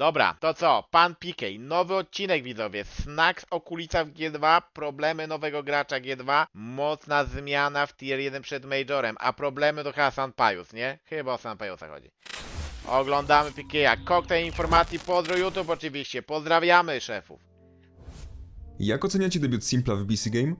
Dobra, to co? Pan Pikej, nowy odcinek widzowie. Snacks Okulica w G2, problemy nowego gracza G2, mocna zmiana w tier 1 przed Majorem, a problemy to chyba Sanpajus, nie? Chyba o Sanpajusa chodzi. Oglądamy Pikeja. Koktajl informacji, pozdro YouTube oczywiście. Pozdrawiamy szefów. Jak oceniacie debiut Simpla w BC Game?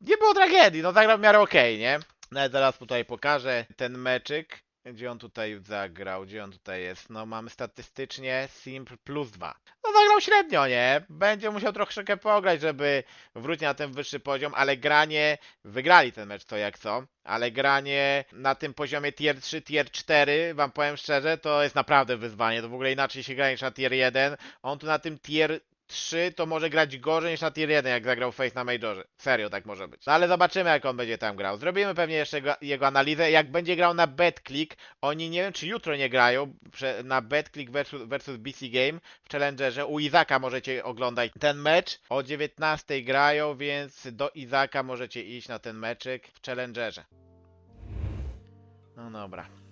Nie było tragedii, no zagrał w miarę okej, nie? Nawet zaraz tutaj pokażę ten meczyk. Gdzie on tutaj zagrał? Gdzie on tutaj jest? No mamy statystycznie Simp plus 2. No zagrał średnio, nie? Będzie musiał troszeczkę pograć, żeby wrócić na ten wyższy poziom, ale granie, wygrali ten mecz co jak co, ale granie na tym poziomie tier 3, tier 4, wam powiem szczerze, to jest naprawdę wyzwanie. To w ogóle inaczej się gra niż na tier 1. On tu na tym tier 3 to może grać gorzej niż na tier 1, jak zagrał Face na Majorze. Serio, tak może być. No ale zobaczymy, jak on będzie tam grał. Zrobimy pewnie jeszcze go, jego analizę. Jak będzie grał na BetClick, oni nie wiem, czy jutro nie grają na BetClick versus, versus BC Game w Challengerze. U Izaka możecie oglądać ten mecz. O 19 grają, więc do Izaka możecie iść na ten meczyk w Challengerze. No dobra.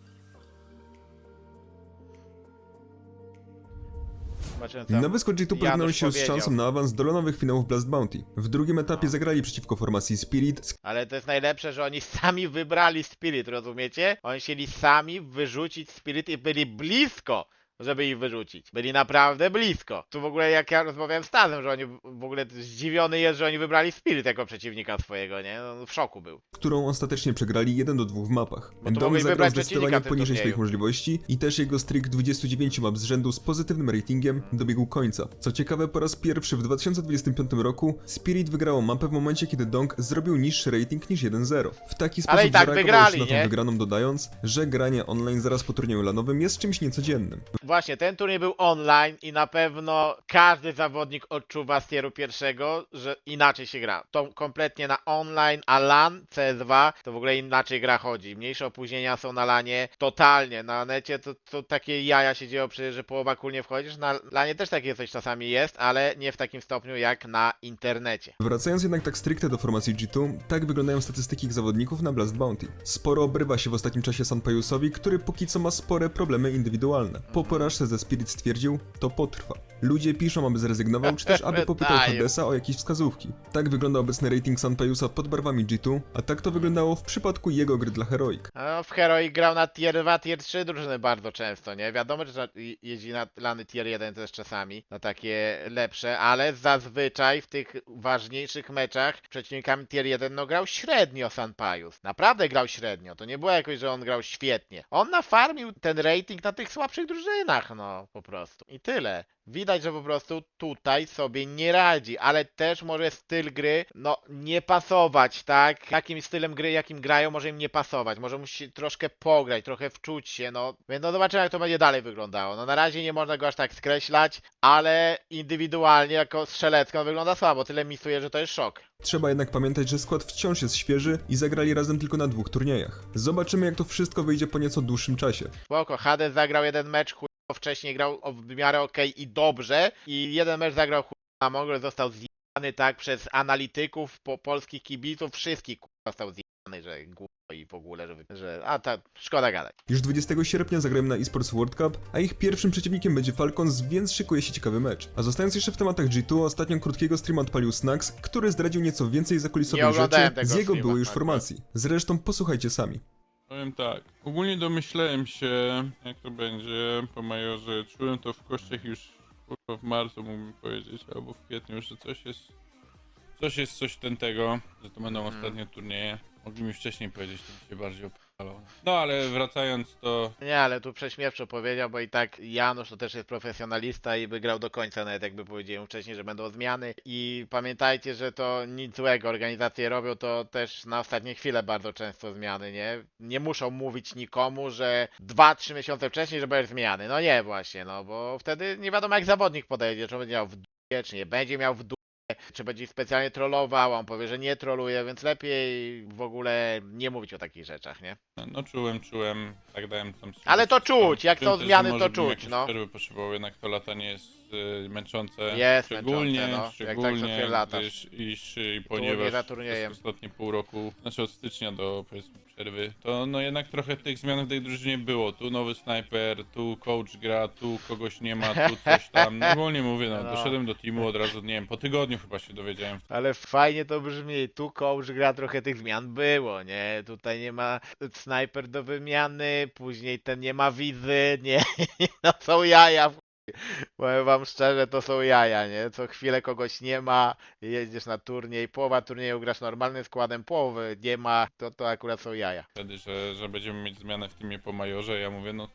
Zobaczymy, co Na wyspę G2 pożegnali się z szansą na awans do lonowych finałów Blast Bounty. W drugim etapie zagrali przeciwko formacji Spirit, Ale to jest najlepsze, że oni sami wybrali Spirit, rozumiecie? Oni chcieli sami wyrzucić Spirit i byli blisko, żeby ich wyrzucić. Byli naprawdę blisko. Tu w ogóle jak ja rozmawiałem z Tazem, że oni w ogóle zdziwiony jest, że oni wybrali Spirit jako przeciwnika swojego, nie? No, w szoku był. którą ostatecznie przegrali 1 do 2 w mapach. Dom mogli zagrał zdecydowanie poniżej swoich możliwości i też jego streak 29 map z rzędu z pozytywnym ratingiem dobiegł końca. Co ciekawe, po raz pierwszy w 2025 roku Spirit wygrało mapę w momencie, kiedy Dong zrobił niższy rating niż 1-0. W taki sposób Ale i tak wygrali, się na tą wygraną dodając, że granie online zaraz po turnieju lanowym jest czymś niecodziennym. Właśnie, ten turniej był online i na pewno każdy zawodnik odczuwa z tieru pierwszego, że inaczej się gra. To kompletnie na online, a LAN, CS2, to w ogóle inaczej gra chodzi. Mniejsze opóźnienia są na LANie, totalnie. Na necie to, to takie jaja się dzieją przecież, że połowa kul nie wchodzisz. Na LANie też takie coś czasami jest, ale nie w takim stopniu jak na internecie. Wracając jednak tak stricte do formacji G2, tak wyglądają statystyki ich zawodników na Blast Bounty. Sporo obrywa się w ostatnim czasie Sanpajusowi, który póki co ma spore problemy indywidualne. Po porażce ze Spirit stwierdził, to potrwa. Ludzie piszą, aby zrezygnował, czy też aby popytał. Hadesa o jakieś wskazówki. Tak wygląda obecny rating Sanpajusa pod barwami G2, a tak to wyglądało w przypadku jego gry dla Heroic. No, w Heroic grał na tier 2, tier 3 drużyny bardzo często, nie? Wiadomo, że jeździ na lany tier 1 też czasami, na takie lepsze, ale zazwyczaj w tych ważniejszych meczach przeciwnikami tier 1 no grał średnio Sanpajus. Naprawdę grał średnio, to nie było jakoś, że on grał świetnie. On nafarmił ten rating na tych słabszych drużynach, no po prostu. I tyle. Widać, że po prostu tutaj sobie nie radzi, ale też może styl gry, no, nie pasować, tak? Jakim stylem gry, jakim grają, może im nie pasować. Może musi troszkę pograć, trochę wczuć się, no. Więc no zobaczymy, jak to będzie dalej wyglądało. No na razie nie można go aż tak skreślać, ale indywidualnie, jako strzelecko, no, wygląda słabo. Tyle misuje, że to jest szok. Trzeba jednak pamiętać, że skład wciąż jest świeży i zagrali razem tylko na dwóch turniejach. Zobaczymy jak to wszystko wyjdzie po nieco dłuższym czasie. Spoko, Hades zagrał jeden mecz, chuj, wcześniej grał w miarę okej i dobrze i jeden mecz zagrał na mogę, został zjebany tak przez analityków, po, polskich kibiców, wszystkich kurwa, został zjebany, że głupo i w ogóle, że, że a ta, szkoda gadać. Już 20 sierpnia zagrają na eSports World Cup, a ich pierwszym przeciwnikiem będzie Falcons, więc szykuje się ciekawy mecz. A zostając jeszcze w tematach G2, ostatnio krótkiego streama odpalił Snacks, który zdradził nieco więcej Nie zakulisowych oglądałem rzeczy tego z jego streama, byłej już tak, formacji. Zresztą posłuchajcie sami. Powiem tak, ogólnie domyślałem się, jak to będzie po majorze. Czułem to w kościach już kurwa, w marcu, mógłbym powiedzieć, albo w kwietniu, że coś jest, coś jest coś ten tego, że to będą Mhm. ostatnie turnieje. Mogli mi wcześniej powiedzieć, to by się bardziej opalało. No ale wracając to, Nie, ale tu prześmiewczo powiedział, bo i tak Janusz to też jest profesjonalista i by grał do końca, nawet jakby powiedziałem wcześniej, że będą zmiany. I pamiętajcie, że to nic złego. Organizacje robią to też na ostatnie chwile bardzo często zmiany, nie? Nie muszą mówić nikomu, że 2-3 miesiące wcześniej, że będą zmiany. No nie właśnie, no bo wtedy nie wiadomo jak zawodnik podejdzie, czy będzie miał w dupie, czy nie będzie miał w dupie. Czy będzie specjalnie trollował, a on powie, że nie troluje, więc lepiej w ogóle nie mówić o takich rzeczach, nie? no czułem, czułem, tak dałem tam... Ale to czuć, jak Czułem to też, zmiany, że to może bym czuć, no. przerwę potrzebował, jednak to latanie jest y, męczące. Jest szczególnie, męczące, no. Jak tak co szczególnie chwilę latasz. gdyż, iż, y, Turniej ponieważ przez turniejem. ostatnie pół roku, znaczy od stycznia do powiedzmy przerwy, to no jednak trochę tych zmian w tej drużynie było. Tu nowy snajper, tu coach gra, tu kogoś nie ma, tu coś tam. No, ogólnie mówię, no, No. doszedłem do teamu od razu, nie wiem, po tygodniu chyba się dowiedziałem. Ale fajnie to brzmi. Tu coach gra trochę tych zmian było, nie? Tutaj nie ma snajper do wymiany, później ten nie ma wizy, nie? No są jaja. Powiem wam szczerze, to są jaja, nie? Co chwilę kogoś nie ma, jedziesz na turniej, połowa turnieju grasz normalnym składem, połowy nie ma, to to akurat są jaja. Wtedy, że, że będziemy mieć zmianę w teamie po majorze, ja mówię, no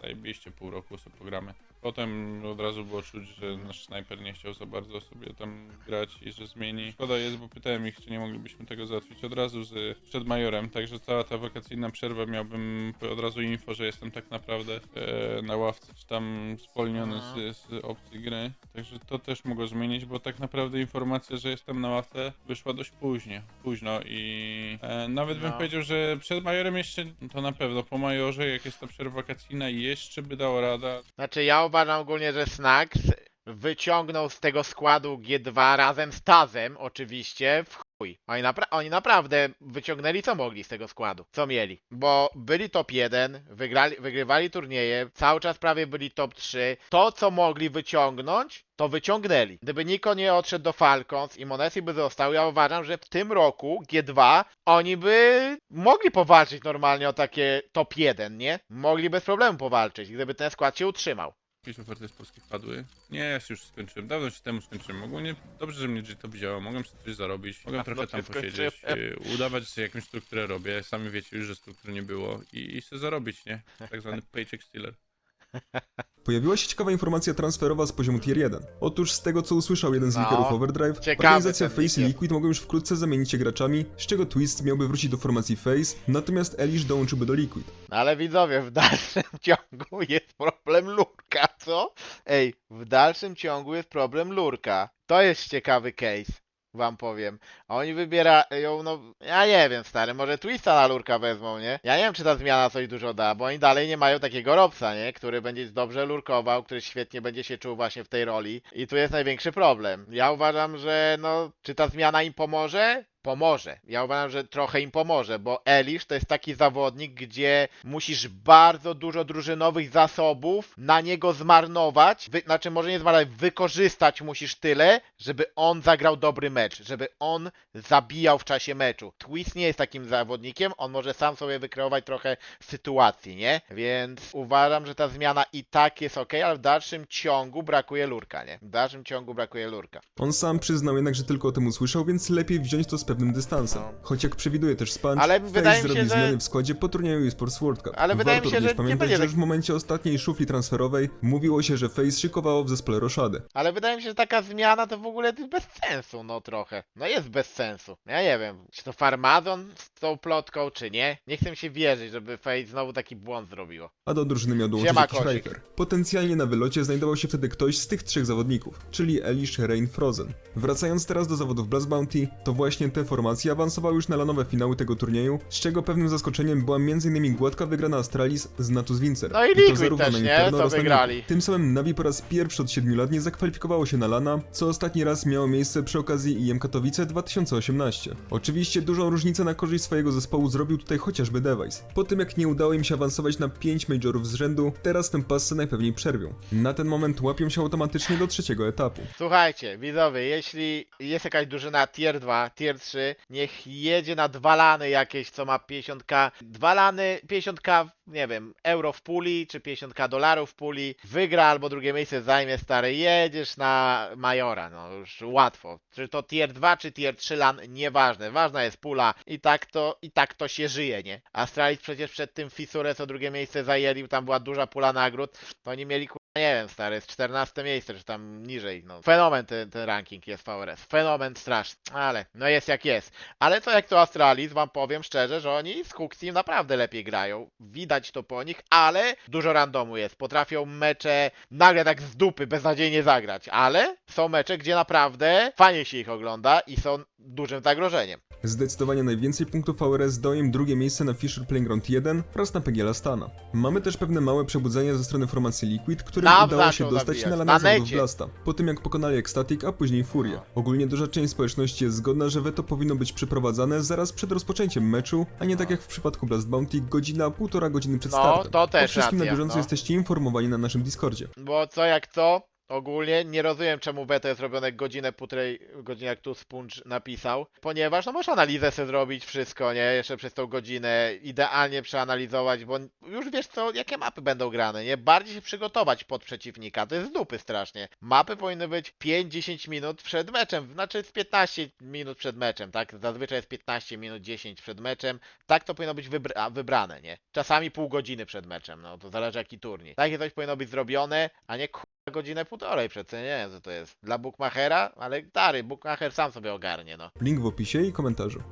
zajebiście pół roku sobie pogramy. Potem od razu było czuć, że nasz snajper nie chciał za bardzo sobie tam grać i że zmieni. Szkoda jest, bo pytałem ich, czy nie moglibyśmy tego załatwić od razu z, przed majorem, także cała ta wakacyjna przerwa miałbym od razu info, że jestem tak naprawdę e, na ławce, czy tam zwolniony z, z opcji gry. Także to też mogło zmienić, bo tak naprawdę informacja, że jestem na ławce wyszła dość późno, późno i e, nawet bym No. powiedział, że przed majorem jeszcze, to na pewno, po majorze, jak jest ta przerwa wakacyjna, jeszcze by dała rada, Znaczy ja uważam ogólnie, że Snacks wyciągnął z tego składu G2 razem z Tazem oczywiście w chuj. Oni, napra- oni naprawdę wyciągnęli co mogli z tego składu, co mieli. Bo byli top 1, wygrali, wygrywali turnieje, cały czas prawie byli top 3. To co mogli wyciągnąć, to wyciągnęli. Gdyby Niko nie odszedł do Falcons i Monesi by został, ja uważam, że w tym roku G2 oni by mogli powalczyć normalnie o takie top 1, nie? Mogli bez problemu powalczyć, gdyby ten skład się utrzymał. Jakieś oferty z Polski wpadły. Nie, ja się już skończyłem, dawno się temu skończyłem. Ogólnie dobrze, że mnie to wzięło, mogłem sobie coś zarobić, mogłem A, trochę tam posiedzieć, y, udawać, że jakąś strukturę robię, sami wiecie już, że struktury nie było i, i sobie zarobić, nie? Tak zwany paycheck stealer. Pojawiła się ciekawa informacja transferowa z poziomu Tier 1. Otóż z tego co usłyszał jeden z No, likerów Overdrive, organizacja Face i. Liquid mogą już wkrótce zamienić się graczami, z czego Twist miałby wrócić do formacji Face, natomiast Elish dołączyłby do Liquid. Ale widzowie, w dalszym ciągu jest problem lurka, co? Ej, w dalszym ciągu jest problem lurka. To jest ciekawy case, wam powiem. A oni wybierają, no, ja nie wiem, stary, może Twista na lurka wezmą, nie? Ja nie wiem, czy ta zmiana coś dużo da, bo oni dalej nie mają takiego Robsa, nie? Który będzie dobrze lurkował, który świetnie będzie się czuł właśnie w tej roli. I tu jest największy problem. Ja uważam, że, no, czy ta zmiana im pomoże? Pomoże. Ja uważam, że trochę im pomoże, bo Elish to jest taki zawodnik, gdzie musisz bardzo dużo drużynowych zasobów na niego zmarnować. Wy, znaczy, może nie zmarnować, wykorzystać musisz tyle, żeby on zagrał dobry mecz, żeby on zabijał w czasie meczu. Twist nie jest takim zawodnikiem, on może sam sobie wykreować trochę sytuacji, nie? Więc uważam, że ta zmiana i tak jest ok, ale w dalszym ciągu brakuje lurka, nie? W dalszym ciągu brakuje lurka. On sam przyznał jednak, że tylko o tym usłyszał, więc lepiej wziąć to z pewnym dystansem. No. Choć jak przewiduje też Sponge, Ale Face wydaje mi się, zrobi że- zmiany w składzie po turnieju eSports World Cup. Ale wydaje Warto mi się, również że nie pamiętać, będzie że tak- w momencie ostatniej szufli transferowej mówiło się, że Face szykowało w zespole Roszady. Ale wydaje mi się, że taka zmiana to w ogóle jest bez sensu, no trochę. No jest bez sensu. Ja nie wiem, czy to farmazon z tą plotką, czy nie. Nie chcę mi się wierzyć, żeby Fate znowu taki błąd zrobiło. a do drużyny miał dołączyć Siema, jakiś Kocik. Riker. Potencjalnie na wylocie znajdował się wtedy ktoś z tych trzech zawodników, czyli Elish, Rain, Frozen. Wracając teraz do zawodów Blast Bounty, to właśnie te formacje awansowały już na lanowe finały tego turnieju, z czego pewnym zaskoczeniem była m.in. gładka wygrana Astralis z Natus Wincer. No i to Liquid zarówno też, nie? Wygrali. Niku. Tym samym Navi po raz pierwszy od 7 lat nie zakwalifikowało się na lana, co ostatni raz miało miejsce przy okazji IM Katowice 2018. Oczywiście dużą różnicę na korzyść swojego zespołu zrobił tutaj chociażby Device. Po tym jak nie udało im się awansować na 5 majorów z rzędu, teraz tę pasę najpewniej przerwią. Na ten moment łapią się automatycznie do trzeciego etapu. Słuchajcie, widzowie, jeśli jest jakaś drużyna tier 2, tier 3, niech jedzie na dwa lany jakieś, co ma 50k. Dwa lany, 50k, nie wiem, euro w puli, czy 50k dolarów w puli. Wygra albo drugie miejsce zajmie, stary. Jedziesz na Majora, no już łatwo. Czy to tier 2, czy tier 3 lan, nieważne. Ważna jest pula i tak to, i tak to się żyje, nie? Astralis przecież przed tym Fisure, co drugie miejsce zajęli, tam była duża pula nagród, to oni mieli nie wiem, stary, jest 14 miejsce, czy tam niżej, no. Fenomen ten, ten ranking jest VRS. Fenomen straszny, ale no jest jak jest. Ale co jak to Astralis, wam powiem szczerze, że oni z Hooksteam naprawdę lepiej grają. Widać to po nich, ale dużo randomu jest. Potrafią mecze nagle tak z dupy beznadziejnie zagrać, ale są mecze, gdzie naprawdę fajnie się ich ogląda i są dużym zagrożeniem. Zdecydowanie najwięcej punktów VRS dał im drugie miejsce na Fisher Playground 1 oraz na PGL Astana. Mamy też pewne małe przebudzenia ze strony formacji Liquid, którym Nam udało się zaczął dostać zabijać. na Na zawodów necie. Blasta, po tym jak pokonali Ecstatic, a później Furię. No. Ogólnie duża część społeczności jest zgodna, że weto powinno być przeprowadzane zaraz przed rozpoczęciem meczu, a nie tak jak w przypadku Blast Bounty, godzina, półtora godziny przed No, startem. to też o wszystkim racja, na bieżąco no. jesteście informowani na naszym Discordzie. Bo co jak co, ogólnie nie rozumiem czemu weto jest robione godzinę, półtorej godziny jak tu Sponge napisał, ponieważ no możesz analizę sobie zrobić, wszystko, nie, jeszcze przez tą godzinę, idealnie przeanalizować, bo już wiesz co, jakie mapy będą grane, nie, bardziej się przygotować pod przeciwnika, to jest z dupy strasznie. Mapy powinny być 5-10 minut przed meczem, znaczy z 15 minut przed meczem, tak, zazwyczaj jest 15 minut, 10 przed meczem, tak to powinno być wybra wybrane, nie, czasami pół godziny przed meczem, no to zależy jaki turniej. Takie coś powinno być zrobione, a nie godzinę półtorej przecież, nie wiem co to jest. Dla Bookmachera? Ale dary, Bookmacher sam sobie ogarnie, no. Link w opisie i komentarzu.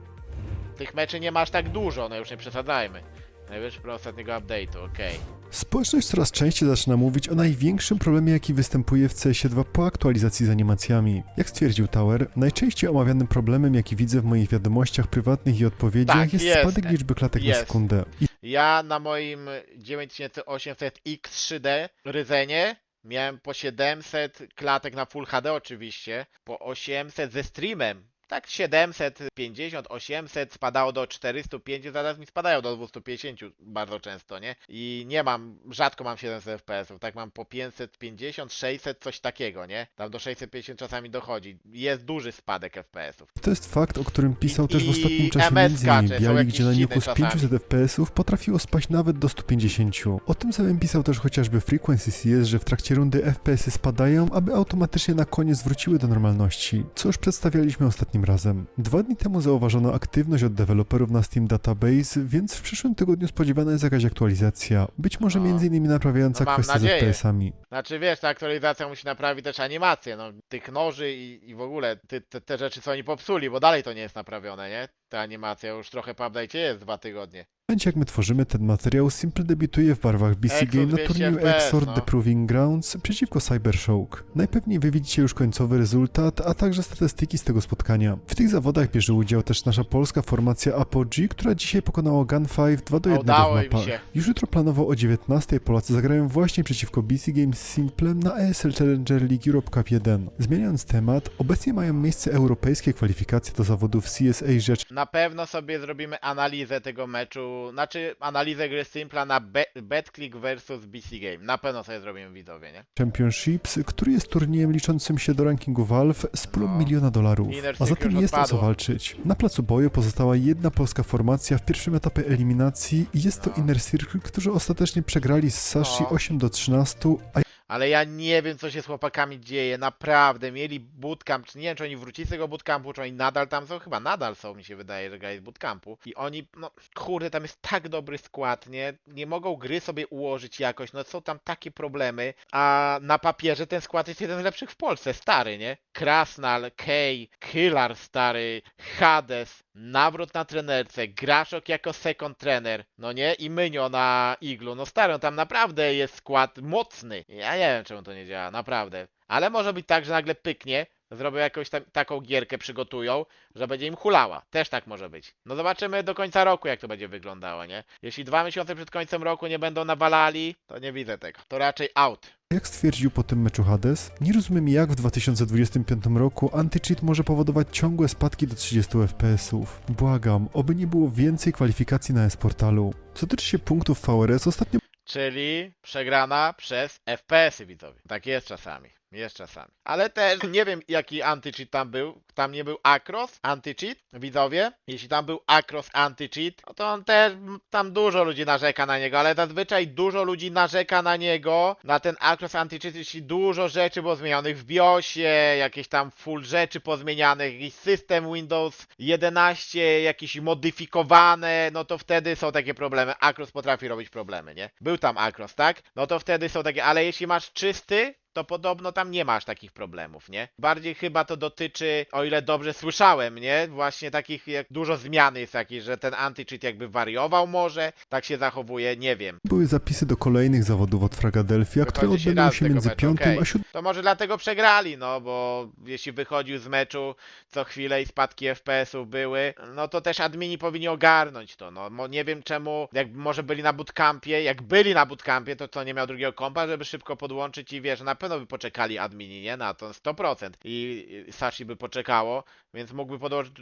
Tych meczy nie masz tak dużo, no już nie przesadzajmy. Najwyższy pro ostatniego update'u, okej. Społeczność coraz częściej zaczyna mówić o największym problemie, jaki występuje w CS2 po aktualizacji z animacjami. Jak stwierdził Tower, najczęściej omawianym problemem, jaki widzę w moich wiadomościach prywatnych i odpowiedziach, Tak, jest, jest. spadek liczby klatek Jest. na sekundę. I Ja na moim 9800X3D Ryzenie miałem po 700 klatek na Full HD oczywiście, po 800 ze streamem. Tak 750, 800 spadało do 405, zaraz mi spadają do 250 bardzo często, nie? I nie mam, rzadko mam 700 FPS-ów, tak mam po 550, 600, coś takiego, nie? Tam do 650 czasami dochodzi. Jest duży spadek FPS-ów. to jest fakt, o którym pisał I- też w ostatnim czasie m.in. jakieś gdzie na niku z czasami. 500 FPS-ów potrafiło spaść nawet do 150. O tym samym pisał też chociażby Frequency CS, że w trakcie rundy FPS-y spadają, aby automatycznie na koniec wróciły do normalności, co już przedstawialiśmy ostatnim razem. Dwa dni temu zauważono aktywność od deweloperów na Steam Database, więc w przyszłym tygodniu spodziewana jest jakaś aktualizacja, być może No. m.in. naprawiająca No mam kwestie nadzieję. z FPS-ami. Znaczy wiesz, ta aktualizacja musi naprawić też animację, no tych noży i, i w ogóle ty, te, te rzeczy co oni popsuli, bo dalej to nie jest naprawione, nie? Ta animacja już trochę po update'cie jest dwa tygodnie. W momencie jak my tworzymy ten materiał, Simple debiutuje w barwach BC Exos Game na 200 turnieju FPS, Exort no. The Proving Grounds przeciwko Cybershock. Najpewniej wy widzicie już końcowy rezultat, a także statystyki z tego spotkania. W tych zawodach bierze udział też nasza polska formacja Apogee, która dzisiaj pokonała Gun5 2 do 1 w Udało im mapach. się. Już jutro planowo o 19 Polacy zagrają właśnie przeciwko BC Games Simplem na ESL Challenger League Europe Cup 1. Zmieniając temat, obecnie mają miejsce europejskie kwalifikacje do zawodów CS Asia Na pewno sobie zrobimy analizę tego meczu, znaczy analizę gry Simpla na Be BetClick versus BC Game. Na pewno sobie zrobimy widzowie, nie? Championships, który jest turniejem liczącym się do rankingu Valve z pulą No. miliona dolarów. A zatem jest o co odpadło. walczyć. Na placu boju pozostała jedna polska formacja w pierwszym etapie eliminacji i jest to No. Inner Circle, którzy ostatecznie przegrali z Sashi No. 8 do 13, a Ale ja nie wiem, co się z chłopakami dzieje. Naprawdę, mieli bootcamp. Czy nie wiem, czy oni wrócili z tego bootcampu, czy oni nadal tam są. Chyba nadal są, mi się wydaje, że grali z bootcampu. I oni, no kurde, tam jest tak dobry skład, nie? Nie mogą gry sobie ułożyć jakoś. No są tam takie problemy. A na papierze ten skład jest jeden z lepszych w Polsce. Stary, nie? Krasnal, Kej, Killer stary, Hades, Nawrót na trenerce, Graszok jako second trener, no nie? I Mynio na iglu. No stary, tam naprawdę jest skład mocny. Ja nie wiem, czemu to nie działa, naprawdę. Ale może być tak, że nagle pyknie, zrobią jakąś tam, taką gierkę, przygotują, że będzie im hulała. Też tak może być. No zobaczymy do końca roku, jak to będzie wyglądało, nie? Jeśli dwa miesiące przed końcem roku nie będą nawalali, to nie widzę tego. To raczej out. Jak stwierdził po tym meczu Hades, nie rozumiem jak w 2025 roku anti-cheat może powodować ciągłe spadki do 30 FPS-ów. Błagam, oby nie było więcej kwalifikacji na S-portalu. Co tyczy się punktów VRS, ostatnio Czyli przegrana przez FPS-y widzowie. Tak jest czasami. Jest czasami. Ale też nie wiem jaki anti-cheat tam był. Tam nie był Acros anti-cheat, widzowie. Jeśli tam był Acros anti-cheat, no to on też tam dużo ludzi narzeka na niego, ale zazwyczaj dużo ludzi narzeka na niego, na ten Acros anti-cheat, jeśli dużo rzeczy było zmienionych w BIOSie, jakieś tam full rzeczy pozmienianych, jakiś system Windows 11, jakieś modyfikowane, no to wtedy są takie problemy. Acros potrafi robić problemy, nie? Był tam Acros, tak? No to wtedy są takie, ale jeśli masz czysty to podobno tam nie masz takich problemów, nie? Bardziej chyba to dotyczy, o ile dobrze słyszałem, nie? Właśnie takich, jak dużo zmian jest takich, że ten anti-cheat jakby wariował może, tak się zachowuje, nie wiem. Były zapisy do kolejnych zawodów od Fragadelfia, które Wychodzi się odbędą raz z się tego między meczu, 5 okej. a 7 To może dlatego przegrali, no bo jeśli wychodził z meczu co chwilę i spadki FPS-ów były, no to też admini powinni ogarnąć to, no. Mo- Nie wiem czemu, jak może byli na bootcampie, jak byli na bootcampie, to co, nie miał drugiego kompa, żeby szybko podłączyć i wiesz, na pewno by poczekali admini, nie? Na to 100%. I Sashi by poczekało, więc mógłby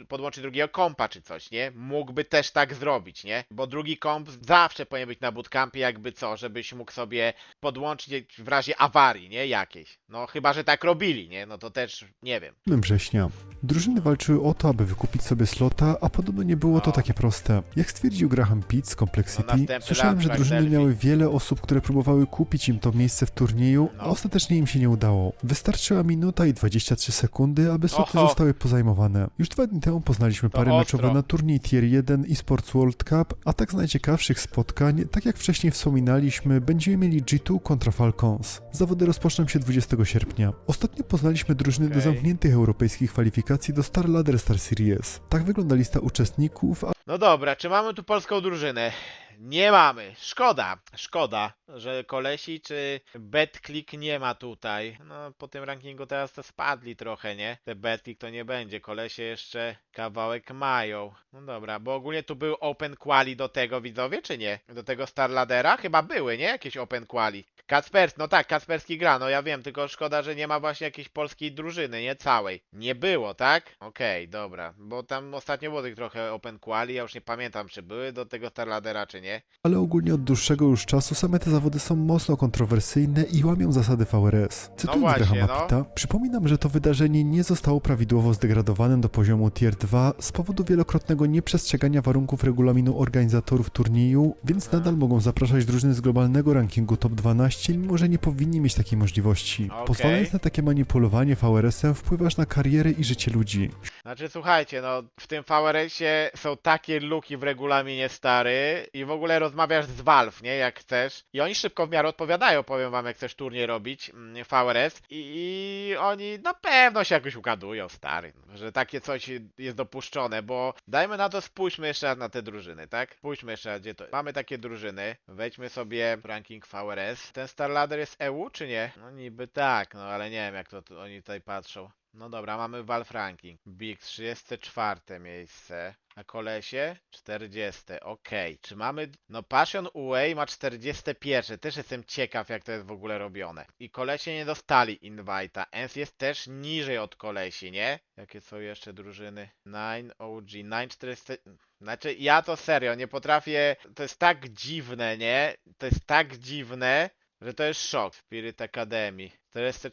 podłączyć, drugiego kompa czy coś, nie? Mógłby też tak zrobić, nie? Bo drugi komp zawsze powinien być na bootcampie, jakby co, żebyś mógł sobie podłączyć w razie awarii, nie? Jakiejś. No chyba, że tak robili, nie? No to też nie wiem. września. Drużyny walczyły o to, aby wykupić sobie slota, a podobno nie było to No. takie proste. Jak stwierdził Graham Pitt z No, Complexity, następny słyszałem, że drużyny Philadelphia. miały wiele osób, które próbowały kupić im to miejsce w turnieju, a No. ostatecznie im się nie udało. Wystarczyła minuta i 23 sekundy, aby sloty Oho. zostały pozajmowane. Już dwa dni temu poznaliśmy pary meczowe na turniej Tier 1 i Sports World Cup, a tak z najciekawszych spotkań, tak jak wcześniej wspominaliśmy, będziemy mieli G2 kontra Falcons. Zawody rozpoczną się 20 sierpnia. Ostatnio poznaliśmy drużyny do Okej. zamkniętych europejskich kwalifikacji do Star Ladder Star Series. Tak wygląda lista uczestników, a No dobra, czy mamy tu polską drużynę? Nie mamy. Szkoda. Szkoda, że kolesi czy BetClick nie ma tutaj. No po tym rankingu teraz to spadli trochę, nie? Te BetClick to nie będzie. Kolesie jeszcze kawałek mają. No dobra, bo ogólnie tu był Open Quali do tego widzowie, czy nie? Do tego Star Laddera? Chyba były, nie? Jakieś Open Quali. Kacpers, no tak, Kacperski gra, no ja wiem, tylko szkoda, że nie ma właśnie jakiejś polskiej drużyny, nie całej. Nie było, tak? Okej, dobra, bo tam ostatnio było tych trochę Open Quali, ja już nie pamiętam, czy były do tego Star Laddera, czy nie. Ale ogólnie od dłuższego już czasu same te zawody są mocno kontrowersyjne i łamią zasady VRS. Cytując właśnie, Grahama no. Pitta, przypominam, że to wydarzenie nie zostało prawidłowo zdegradowane do poziomu Tier 2 z powodu wielokrotnego nieprzestrzegania warunków regulaminu organizatorów turnieju, więc Mhm. nadal mogą zapraszać drużyny z globalnego rankingu top 12, mimo że nie powinni mieć takiej możliwości. Okej. Pozwalając na takie manipulowanie VRS-em wpływasz na karierę i życie ludzi. Znaczy, słuchajcie, no w tym VRS-ie są takie luki w regulaminie stary i w ogóle rozmawiasz z Valve, nie, jak chcesz. I oni szybko w miarę odpowiadają, powiem wam, jak chcesz turniej robić, mm, VRS. I, I oni na pewno się jakoś ugadują, stary, że takie coś jest dopuszczone, bo dajmy na to, spójrzmy jeszcze raz na te drużyny, tak? Spójrzmy jeszcze raz, gdzie to Mamy takie drużyny, wejdźmy sobie ranking VRS. Ten Star Ladder jest EU, czy nie? No niby tak, no ale nie wiem, jak to tu, oni tutaj patrzą. No dobra, mamy Valve Ranking. Big 34 miejsce. A kolesie 40. Okej. Czy mamy. No Passion UA ma 41. Też jestem ciekaw, jak to jest w ogóle robione. I kolesie nie dostali invite'a. ENS jest też niżej od kolesi, nie? Jakie są jeszcze drużyny? 9 OG, 9400. Znaczy, ja to serio nie potrafię. To jest tak dziwne, nie? To jest tak dziwne. Że to jest szok. Spirit Academy. To jest. te-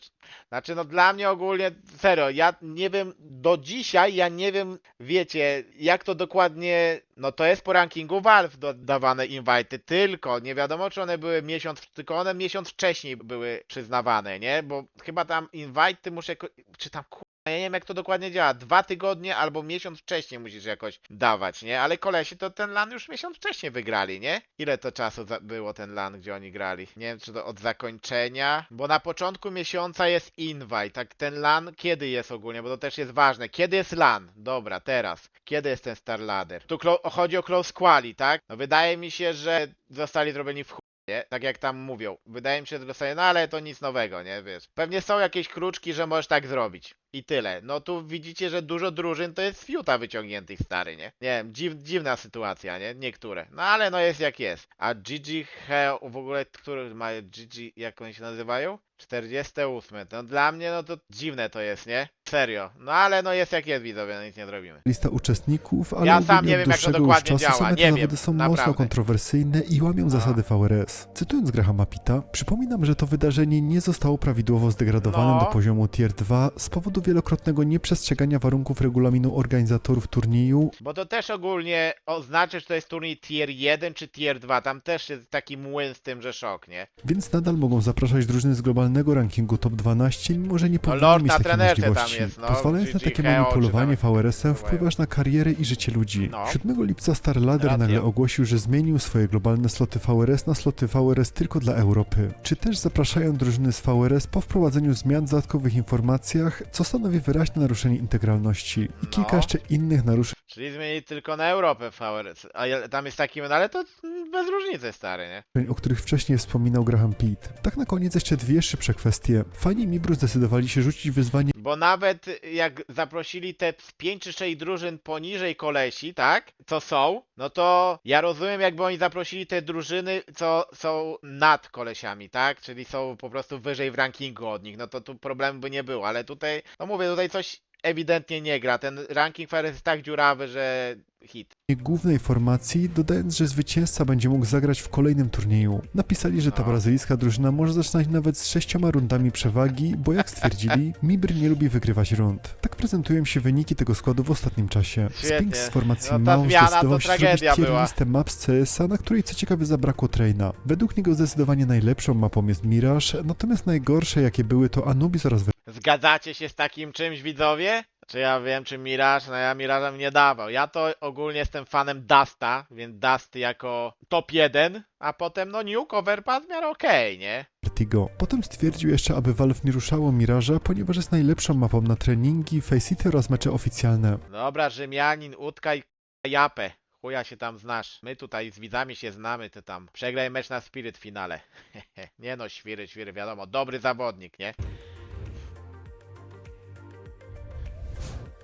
Znaczy, no dla mnie ogólnie, serio, ja nie wiem, do dzisiaj ja nie wiem, wiecie, jak to dokładnie, no to jest po rankingu Valve dodawane invite'y, tylko nie wiadomo, czy one były miesiąc, tylko one miesiąc wcześniej były przyznawane, nie? Bo chyba tam invite'y muszę, czy tam, ja nie wiem jak to dokładnie działa, dwa tygodnie albo miesiąc wcześniej musisz jakoś dawać, nie? Ale kolesi to ten LAN już miesiąc wcześniej wygrali, nie? Ile to czasu za- było ten LAN, gdzie oni grali? Nie wiem, czy to od zakończenia, bo na początku miesiąca jest invite, tak ten LAN kiedy jest ogólnie, bo to też jest ważne. Kiedy jest LAN? Dobra, teraz. Kiedy jest ten Star Ladder? Tu chodzi o close quali, tak? No wydaje mi się, że zostali zrobieni w. Nie? Tak jak tam mówią. Wydaje mi się, że dostanie, no ale to nic nowego, nie? Wiesz. Pewnie są jakieś kruczki, że możesz tak zrobić. I tyle. No tu widzicie, że dużo drużyn to jest z fiuta wyciągniętych stary, nie? Nie wiem, dziw, dziwna sytuacja, nie? Niektóre. No ale no jest jak jest. A GG Heo w ogóle, który ma GG, jak oni się nazywają? 48. No dla mnie no to dziwne to jest, nie? Serio. No ale no jest jak jest widzowie, no nic nie zrobimy. Lista uczestników, ale Ja sam nie wiem, jak to dokładnie czasu działa, same te nie zawody wiem, są mocno naprawdę. kontrowersyjne i łamią zasady VRS. Cytując Grahama Pitta, przypominam, że to wydarzenie nie zostało prawidłowo zdegradowane No. do poziomu Tier 2 z powodu wielokrotnego nieprzestrzegania warunków regulaminu organizatorów turnieju, Bo to też ogólnie oznacza, czy to jest turniej tier 1 czy tier 2. Tam też jest taki młyn z tym, że szok, nie? więc nadal mogą zapraszać drużyny z globalnego rankingu top 12, mimo że nie No powinni Lord mieć takiej możliwości. no. Pozwalając na takie manipulowanie VRS-em wpływasz na karierę i życie ludzi. No. 7 lipca Star Ladder nagle ogłosił, że zmienił swoje globalne sloty VRS na sloty VRS tylko dla Europy. Czy też zapraszają drużyny z VRS po wprowadzeniu zmian w dodatkowych informacjach, co stanowi wyraźne naruszenie integralności i kilka No. jeszcze innych naruszeń Czyli zmienili tylko na Europę VRS. A ja- tam jest taki, no ale to bez różnicy, stary, nie? o których wcześniej wspominał Graham Pitt. Tak na koniec jeszcze dwie szybsze kwestie. Fani Mibru zdecydowali się rzucić wyzwanie Bo nawet jak zaprosili te z 5 czy 6 drużyn poniżej kolesi, tak? Co są, no to ja rozumiem jakby oni zaprosili te drużyny, co są nad kolesiami, tak? Czyli są po prostu wyżej w rankingu od nich, no to tu problemu by nie było, ale tutaj, no mówię, tutaj coś ewidentnie nie gra. Ten ranking Fares jest tak dziurawy, że hit. głównej formacji, dodając, że zwycięzca będzie mógł zagrać w kolejnym turnieju. Napisali, że ta No. brazylijska drużyna może zaczynać nawet z sześcioma rundami przewagi, bo jak stwierdzili, Mibr nie lubi wygrywać rund. Tak prezentują się wyniki tego składu w ostatnim czasie. Świetnie. Spinks z formacji No Mao zdecydował się zrobić tier listę map z CS-a, na której co ciekawe zabrakło Traina. Według niego zdecydowanie najlepszą mapą jest Mirage, natomiast najgorsze jakie były to Anubis oraz Zgadzacie się z takim czymś, widzowie? Czy ja wiem, czy Mirage? No ja Mirage'em nie dawał. Ja to ogólnie jestem fanem Dusta, więc Dust jako top 1, a potem no Nuke Overpass w miarę okej, nie? Vertigo. Potem stwierdził jeszcze, aby Valve nie ruszało Mirage'a, ponieważ jest najlepszą mapą na treningi, Faceit oraz mecze oficjalne. Dobra, Rzymianin, Utka i Japę. Chuja się tam znasz. My tutaj z widzami się znamy, ty tam. Przegraj mecz na Spirit w finale. nie no, świry, świry, wiadomo. Dobry zawodnik, nie?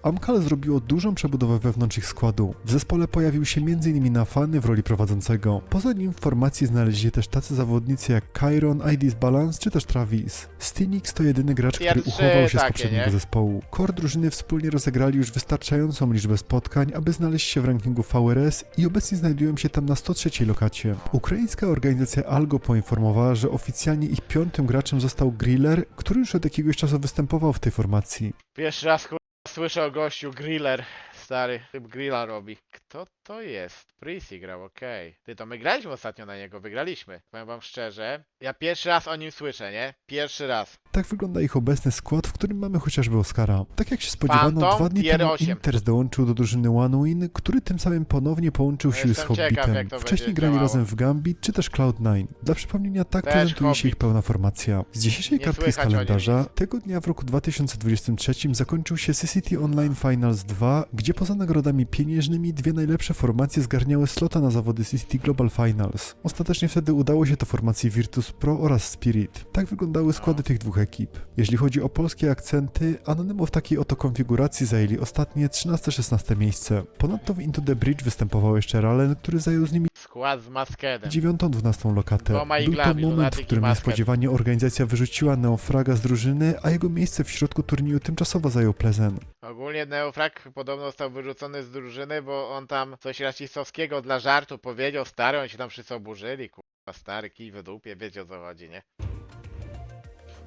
Amcal zrobiło dużą przebudowę wewnątrz ich składu. W zespole pojawił się m.in. Nafany w roli prowadzącego. Poza nim w formacji znaleźli się też tacy zawodnicy jak Kyron, ID's Balance czy też Travis. Stinix to jedyny gracz, który uchował się z poprzedniego nie? zespołu. Core drużyny wspólnie rozegrali już wystarczającą liczbę spotkań, aby znaleźć się w rankingu VRS i obecnie znajdują się tam na 103 lokacie. Ukraińska organizacja Algo poinformowała, że oficjalnie ich piątym graczem został Griller, który już od jakiegoś czasu występował w tej formacji. Pierwszy raz słyszę o gościu Griller. Stary, typ grilla robi. Kto to jest? Prissy grał, okej. Ty, to my graliśmy ostatnio na niego, wygraliśmy. Powiem wam szczerze, ja pierwszy raz o nim słyszę, nie? Pierwszy raz. Tak wygląda ich obecny skład, w którym mamy chociażby Oscara. Tak jak się spodziewano, Phantom, dwa dni tier temu 8. Inters dołączył do drużyny One Win, który tym samym ponownie połączył siły z Jestem ciekaw, Hobbitem. jak to Wcześniej będzie grali działało. razem w Gambit czy też Cloud9. Dla przypomnienia, tak Też prezentuje się ich pełna formacja. Z dzisiejszej Nie kartki z słychać o nim kalendarza, nic. tego dnia w roku 2023 zakończył się CCT Online Finals 2, gdzie poza nagrodami pieniężnymi dwie najlepsze formacje zgarniały slota na zawody CCT Global Finals. Ostatecznie wtedy udało się to formacji Virtus Pro oraz Spirit. Tak wyglądały składy tych dwóch ekip. Jeśli chodzi o polskie akcenty, Anonymo w takiej oto konfiguracji zajęli ostatnie 13-16 miejsce. Ponadto w Into the Bridge występował jeszcze Ralen, który zajął z nimi Skład z Maskedem. 9-12 lokatę. Dwoma Był to iglami, moment, w i którym niespodziewanie organizacja wyrzuciła Neofraga z drużyny, a jego miejsce w środku turnieju tymczasowo zajął Plezen. Ogólnie Neofrag podobno został wyrzucony z drużyny, bo on tam coś rasistowskiego dla żartu powiedział, stary, oni się tam wszyscy oburzyli, kurwa, stary, kij w dupie, wiecie o co chodzi, nie?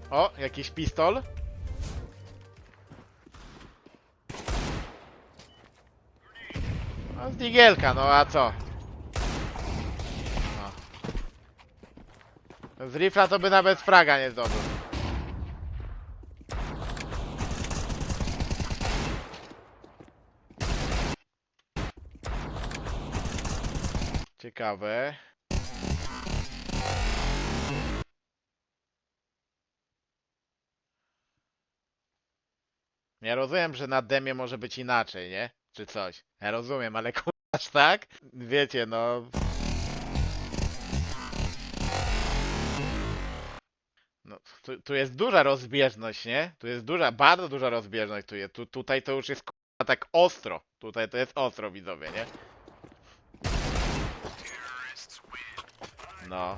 O, jakiś pistol? No z digielka, no a co? No. Z rifla to by nawet fraga nie zdobył. Ciekawe. Ja rozumiem, że na demie może być inaczej, nie? Czy coś. Ja rozumiem, ale kurwa aż tak? Wiecie, no... No, tu, tu jest duża rozbieżność, nie? Tu jest duża, bardzo duża rozbieżność tu jest. Tu, tutaj to już jest kurwa tak ostro. Tutaj to jest ostro, widzowie, nie? No.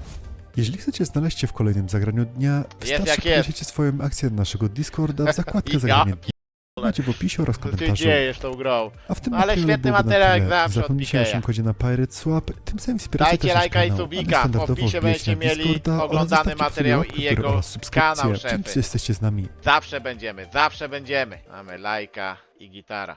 Jeżeli chcecie znaleźć się w kolejnym zagraniu dnia, wystarczy jak jest. swoją akcję do naszego Discorda w zakładkę zagranie dnia. Macie w opisie oraz Co komentarzu. tą grą? A w tym Ale materiale świetny byłoby na materiał jak zawsze od Zapomnijcie o Pikeja. naszym kodzie na Pirate Swap, tym samym wspieracie Dajcie też nasz lajka i kanał, subika, w opisie wbijecie będziecie mieli Discorda oraz oglądany zostawcie materiał w i górę jego oraz subskrypcję. kanał, szefy. Dzięki, że jesteście z nami. Zawsze będziemy, zawsze będziemy. Mamy lajka i gitara.